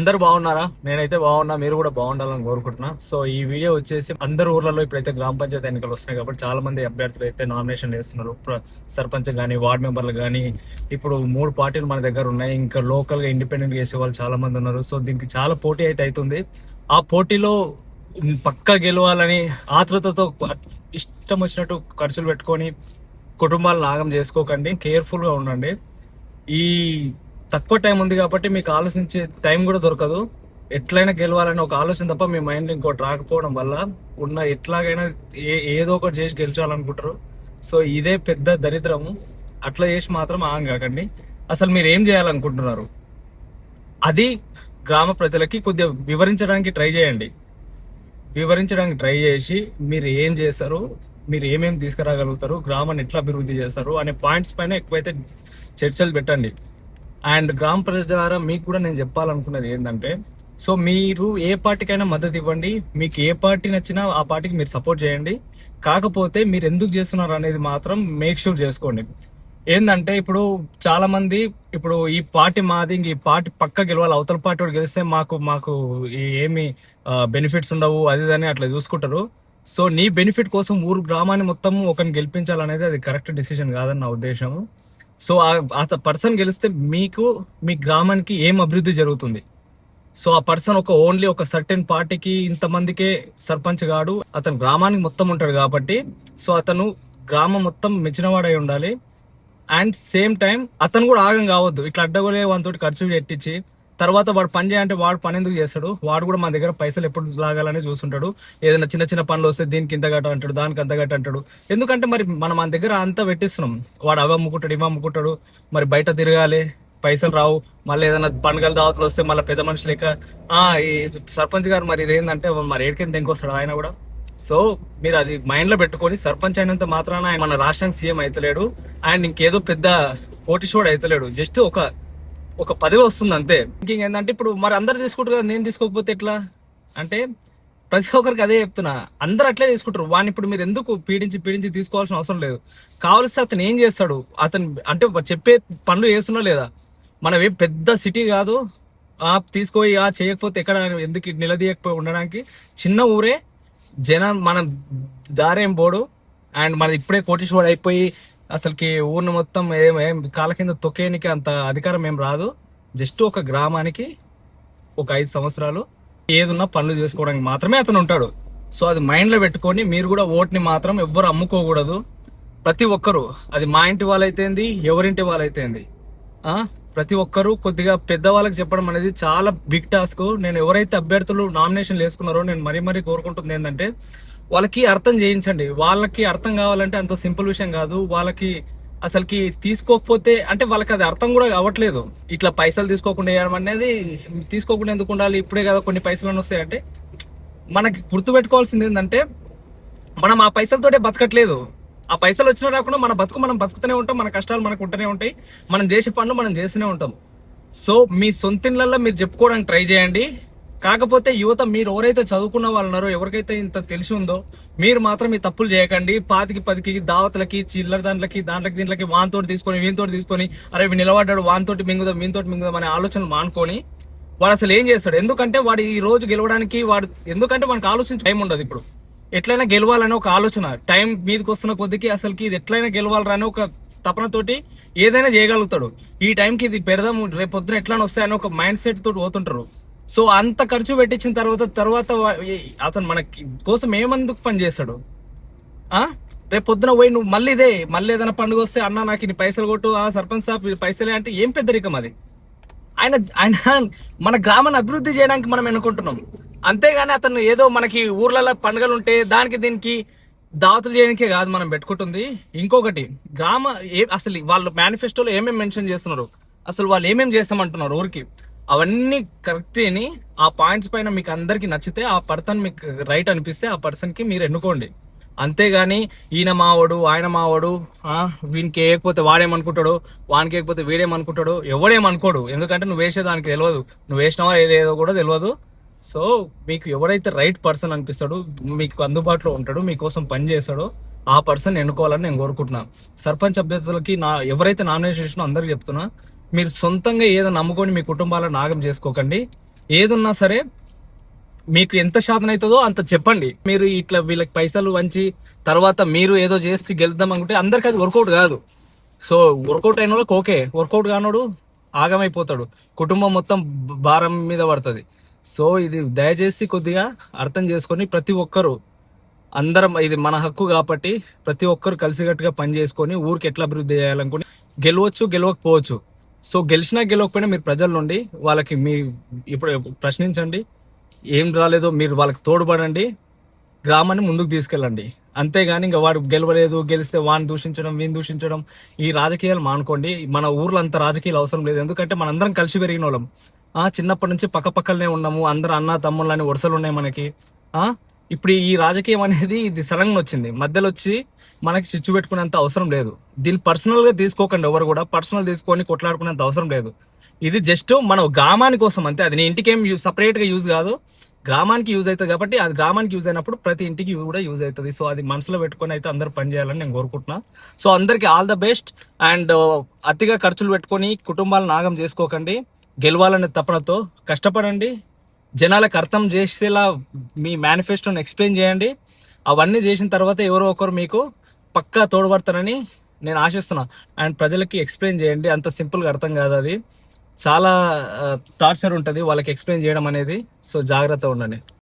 అందరూ బాగున్నారా? నేనైతే బాగున్నా మీరు కూడా బాగుండాలని కోరుకుంటున్నా. సో ఈ వీడియో వచ్చేసి అందరు ఊర్లలో ఇప్పుడైతే గ్రామ పంచాయతీ ఎన్నికలు వస్తున్నాయి కాబట్టి చాలా మంది అభ్యర్థులు అయితే నామినేషన్ చేస్తున్నారు ప్ర- సర్పంచ్ కానీ వార్డ్ మెంబర్లు కానీ ఇప్పుడు మూడు పార్టీలు మన దగ్గర ఉన్నాయి. ఇంకా లోకల్గా ఇండిపెండెంట్ చేసే వాళ్ళు చాలా మంది ఉన్నారు. సో దీనికి చాలా పోటీ అయితే అవుతుంది. ఆ పోటీలో పక్కా గెలవాలని ఆతృతతో ఇష్టం వచ్చినట్టు ఖర్చులు పెట్టుకొని కుటుంబాలను నాగం చేసుకోకండి. కేర్ఫుల్గా ఉండండి. ఈ తక్కువ టైం ఉంది కాబట్టి మీకు ఆలోచించే టైం కూడా దొరకదు. ఎట్లయినా గెలవాలని ఒక ఆలోచన తప్ప మీ మైండ్ ఇంకోటి రాకపోవడం వల్ల ఉన్న ఎట్లాగైనా ఏ ఏదో ఒకటి చేసి గెలిచాలనుకుంటారు. సో ఇదే పెద్ద దరిద్రము. అట్లా చేసి మాత్రం ఆగం కాకండి. అసలు మీరు ఏం చేయాలనుకుంటున్నారు? అది గ్రామ ప్రజలకి కొద్దిగా వివరించడానికి ట్రై చేయండి. వివరించడానికి ట్రై చేసి మీరు ఏం చేస్తారు మీరు ఏమేమి తీసుకురాగలుగుతారు గ్రామాన్ని ఎట్లా అభివృద్ధి చేస్తారు అనే పాయింట్స్ పైన ఎక్కువైతే చర్చలు పెట్టండి. అండ్ గ్రామ ప్రజల ద్వారా మీకు కూడా నేను చెప్పాలనుకున్నది ఏంటంటే సో మీరు ఏ పార్టీకైనా మద్దతు ఇవ్వండి మీకు ఏ పార్టీ నచ్చినా ఆ పార్టీకి మీరు సపోర్ట్ చేయండి. కాకపోతే మీరు ఎందుకు చేస్తున్నారు అనేది మాత్రం మేక్ షూర్ చేసుకోండి. ఏంటంటే ఇప్పుడు చాలా మంది ఇప్పుడు ఈ పార్టీ మాది ఇంక ఈ పార్టీ పక్క గెలవాలి అవతల పార్టీ కూడా గెలిస్తే మాకు మాకు ఏమి బెనిఫిట్స్ ఉండవు అది అని అట్లా చూసుకుంటారు. సో నీ బెనిఫిట్ కోసం ఊరు గ్రామాన్ని మొత్తం ఒకరిని గెలిపించాలనేది అది కరెక్ట్ డిసిషన్ కాదని నా ఉద్దేశం సో ఆ పర్సన్ గెలిస్తే మీకు మీ గ్రామానికి ఏం అభివృద్ధి జరుగుతుంది? సో ఆ పర్సన్ ఒక ఓన్లీ ఒక సర్టెన్ పార్టీకి ఇంతమందికే సర్పంచ్ గాడు అతను గ్రామానికి మొత్తం ఉంటాడు కాబట్టి సో అతను గ్రామం మొత్తం మెచ్చినవాడై ఉండాలి. అండ్ సేమ్ టైం అతను కూడా ఆగం కావద్దు. ఇట్లా అడ్డగోలే వానితోటి ఖర్చు పెట్టించి తర్వాత వాడు పని చేయాలంటే వాడు పని ఎందుకు చేస్తాడు? వాడు కూడా మన దగ్గర పైసలు ఎప్పుడు లాగాలని చూస్తుంటాడు. ఏదైనా చిన్న చిన్న పనులు వస్తే దీనికి ఇంత గట్ట అంటాడు దానికి అంత గట్ట అంటాడు. ఎందుకంటే మరి మనం మన దగ్గర అంతా పెట్టిస్తున్నాం. వాడు అవి అమ్ముకుంటాడు ఇవి అమ్ముకుంటాడు. మరి బయట తిరగాలి పైసలు రావు. మళ్ళీ ఏదైనా పండుగల దావతలు వస్తే మళ్ళీ పెద్ద మనిషి లెక్క. ఆ ఈ సర్పంచ్ గారు మరి ఇదేంటంటే మరి ఏడికింద ఇంకొస్తాడు ఆయన కూడా? సో మీరు అది మైండ్లో పెట్టుకొని సర్పంచ్ అయినంత మాత్రాన ఆయన మన రాష్ట్రానికి సీఎం అయితలేడు. అండ్ ఇంకేదో పెద్ద కోటిషోడు అయితలేడు. జస్ట్ ఒక ఒక పదవి వస్తుంది అంతే ఇంకింగ్ ఏంటంటే ఇప్పుడు మరి అందరు తీసుకుంటారు కదా నేను తీసుకోకపోతే ఎట్లా? అంటే ప్రతి ఒక్కరికి అదే చెప్తున్నా. అందరు అట్లే తీసుకుంటారు. వాడిని ఇప్పుడు మీరు ఎందుకు పీడించి పీడించి తీసుకోవాల్సిన అవసరం లేదు? కావలిస్తే అతను ఏం చేస్తాడు? అతను అంటే చెప్పే పనులు చేస్తున్నా లేదా? మనం ఏం పెద్ద సిటీ కాదు. ఆ తీసుకోయి ఆ చేయకపోతే ఎక్కడ ఎందుకు నిలదీయకపోయి ఉండడానికి చిన్న ఊరే జనం మనం దారేం పోడు. అండ్ మన ఇప్పుడే కోటీశ్వరుడు అయిపోయి అసలుకి ఊరిని మొత్తం ఏం ఏం కాళ్ళ కింద తొక్కేయనికి అంత అధికారం ఏం రాదు. జస్ట్ ఒక గ్రామానికి ఒక ఐదు సంవత్సరాలు ఏదున్నా పనులు చేసుకోవడానికి మాత్రమే అతను ఉంటాడు. సో అది మైండ్లో పెట్టుకొని మీరు కూడా ఓట్ని మాత్రం ఎవ్వరు అమ్ముకోకూడదు. ప్రతి ఒక్కరు. అది మా ఇంటి వాళ్ళైతేంది ఎవరింటి వాళ్ళైతేంది. ప్రతి ఒక్కరు కొద్దిగా పెద్దవాళ్ళకి చెప్పడం అనేది చాలా బిగ్ టాస్క్ నేను ఎవరైతే అభ్యర్థులు నామినేషన్ వేసుకున్నారో నేను మరీ మరీ కోరుకుంటుంది ఏంటంటే వాళ్ళకి అర్థం చేయించండి. వాళ్ళకి అర్థం కావాలంటే అంత సింపుల్ విషయం కాదు. వాళ్ళకి అసలుకి తీసుకోకపోతే అంటే వాళ్ళకి అది అర్థం కూడా అవ్వట్లేదు. ఇట్లా పైసలు తీసుకోకుండా వేయడం అనేది తీసుకోకుండా ఎందుకు ఉండాలి? ఇప్పుడే కదా కొన్ని పైసలు వస్తాయంటే మనకి గుర్తుపెట్టుకోవాల్సింది ఏంటంటే మనం ఆ పైసలతోటే బతకట్లేదు. ఆ పైసలు వచ్చినా రాకుండా మన బతుకు మనం బతుకుతూనే ఉంటాం మన కష్టాలు మనకు ఉంటూనే ఉంటాయి మనం చేసే పనులు మనం చేస్తూనే ఉంటాం. సో మీ సొంత సొంతిళ్ళల్లో మీరు చెప్పుకోవడానికి ట్రై చేయండి. కాకపోతే యువత మీరు ఎవరైతే చదువుకున్న వాళ్ళు ఉన్నారో ఎవరికైతే ఇంత తెలిసి ఉందో మీరు మాత్రం ఈ తప్పులు చేయకండి. పాతికి పదికి దావతలకి చిల్లర దాంట్లకి దాంట్లకి దీంట్లకి వాన్తోటి తీసుకొని వీనితోటి తీసుకొని అరే నిలబడ్డాడు వాన్తోటి మింగుదాం వీనితోటి మింగుదాం అనే ఆలోచనలు మానుకొని వాడు అసలు ఏం చేస్తాడు? ఎందుకంటే వాడు ఈ రోజు గెలవడానికి వాడు ఎందుకంటే మనకు ఆలోచించే టైం ఉండదు ఇప్పుడు. ఎట్లయినా గెలవాలని ఒక ఆలోచన. టైం మీదకి వస్తున్న కొద్దికి అసలుకి ఇది ఎట్లయినా గెలవాలరా ఒక తపనతోటి ఏదైనా చేయగలుగుతాడు. ఈ టైంకి ఇది పెడదాము రేపు పొద్దున ఎట్లా వస్తాయని ఒక మైండ్ సెట్ తోటి పోతుంటారు. సో అంత ఖర్చు పెట్టించిన తర్వాత తర్వాత అతను మనకి కోసం ఏమందుకు పని చేస్తాడు? రేపు పొద్దున పోయి నువ్వు మళ్ళీ ఇదే మళ్ళీ ఏదైనా పండుగ వస్తే అన్న నాకు ఇన్ని పైసలు కొట్టు ఆ సర్పంచ్ సాబ్ పైసలే అంటే ఏం పెద్దరికం అది? ఆయన ఆయన మన గ్రామాన్ని అభివృద్ధి చేయడానికి మనం ఎన్నుకుంటున్నాం? అంతేగాని అతను ఏదో మనకి ఊర్లలో పండుగలు ఉంటే దానికి దీనికి దావతులు చేయడానికే కాదు మనం పెట్టుకుంటుంది. ఇంకొకటి గ్రామ ఏ అసలు వాళ్ళు మేనిఫెస్టోలో ఏమేమి మెన్షన్ చేస్తున్నారు? అసలు వాళ్ళు ఏమేమి చేస్తామంటున్నారు ఊరికి? అవన్నీ కరెక్ట్ని ఆ పాయింట్స్ పైన మీకు అందరికి నచ్చితే ఆ పర్సన్ మీకు రైట్ అనిపిస్తే ఆ పర్సన్కి మీరు ఎన్నుకోండి. అంతేగాని ఈయన మావాడు ఆయన మావాడు వీనికి వేయకపోతే వాడేమనుకుంటాడు వానికి వేయకపోతే వీడేమనుకుంటాడు ఎవడేమనుకోడు. ఎందుకంటే నువ్వు వేసేదానికి తెలియదు నువ్వు వేసినావా ఏదేదో కూడా తెలియదు సో మీకు ఎవరైతే రైట్ పర్సన్ అనిపిస్తాడో మీకు అందుబాటులో ఉంటాడో మీకోసం పని చేస్తాడో ఆ పర్సన్ ఎన్నుకోవాలని నేను కోరుకుంటున్నాను సర్పంచ్ అభ్యర్థులకి నా ఎవరైతే నామినేషన్ చేసినో అందరికి చెప్తున్నా మీరు సొంతంగా ఏదో నమ్ముకొని మీ కుటుంబాలను నాగం చేసుకోకండి. ఏదున్నా సరే మీకు ఎంత శాతం అవుతుందో అంత చెప్పండి. మీరు ఇట్లా వీళ్ళకి పైసలు వంచి తర్వాత మీరు ఏదో చేసి గెలుద్దాం అనుకుంటే అందరికి అది వర్కౌట్ కాదు. సో వర్కౌట్ అయిన వాళ్ళకి ఓకే వర్కౌట్ కానోడు ఆగమైపోతాడు. కుటుంబం మొత్తం భారం మీద పడుతుంది. సో ఇది దయచేసి కొద్దిగా అర్థం చేసుకొని ప్రతి ఒక్కరు అందరం ఇది మన హక్కు కాబట్టి ప్రతి ఒక్కరు కలిసికట్టుగా పని చేసుకొని ఊరికి ఎట్లా అభివృద్ధి చేయాలనుకుని గెలవచ్చు గెలవకపోవచ్చు. సో గెలిచినా గెలవకపోయినా మీరు ప్రజల నుండి వాళ్ళకి మీ ఇప్పుడు ప్రశ్నించండి. ఏం రాలేదో మీరు వాళ్ళకి తోడ్పడండి. గ్రామాన్ని ముందుకు తీసుకెళ్ళండి. అంతేగాని ఇంకా వాడు గెలవలేదు గెలిస్తే వాడిని దూషించడం వీని దూషించడం ఈ రాజకీయాలు మానుకోండి. మన ఊర్లో అంత రాజకీయాలు అవసరం లేదు. ఎందుకంటే మనందరం కలిసి పెరిగిన వాళ్ళం ఆ చిన్నప్పటి నుంచి పక్కపక్కలనే ఉన్నాము. అందరు అన్న తమ్ముళ్ళని వరుసలు ఉన్నాయి మనకి. ఆ? ఇప్పుడు ఈ రాజకీయం అనేది ఇది సడన్ వచ్చింది. మధ్యలో వచ్చి మనకి చిచ్చు పెట్టుకునేంత అవసరం లేదు. దీన్ని పర్సనల్గా తీసుకోకండి ఎవరు కూడా. పర్సనల్ తీసుకొని కొట్లాడుకునేంత అవసరం లేదు. ఇది జస్ట్ మన గ్రామాని కోసం అంతే. అది నీ ఇంటికి ఏం సపరేట్గా యూజ్ కాదు. గ్రామానికి యూజ్ అవుతుంది కాబట్టి అది గ్రామానికి యూజ్ అయినప్పుడు ప్రతి ఇంటికి కూడా యూజ్ అవుతుంది. సో అది మనసులో పెట్టుకొని అయితే అందరూ పని చేయాలని నేను కోరుకుంటున్నా. సో అందరికి ఆల్ ద బెస్ట్ అండ్ అతిగా ఖర్చులు పెట్టుకొని కుటుంబాలను నాగం చేసుకోకండి. గెలవాలనే తపనతో కష్టపడండి. జనాలకు అర్థం చేసేలా మీ మేనిఫెస్టోని ఎక్స్ప్లెయిన్ చేయండి. అవన్నీ చేసిన తర్వాత ఎవరో ఒకరు మీకు పక్కా తోడ్పడతారని నేను ఆశిస్తున్నా. అండ్ ప్రజలకి ఎక్స్ప్లెయిన్ చేయండి. అంత సింపుల్గా అర్థం కాదు అది. చాలా టార్చర్ ఉంటుంది. వాళ్ళకి ఎక్స్ప్లెయిన్ చేయడం అనేది. సో జాగ్రత్త ఉండండి.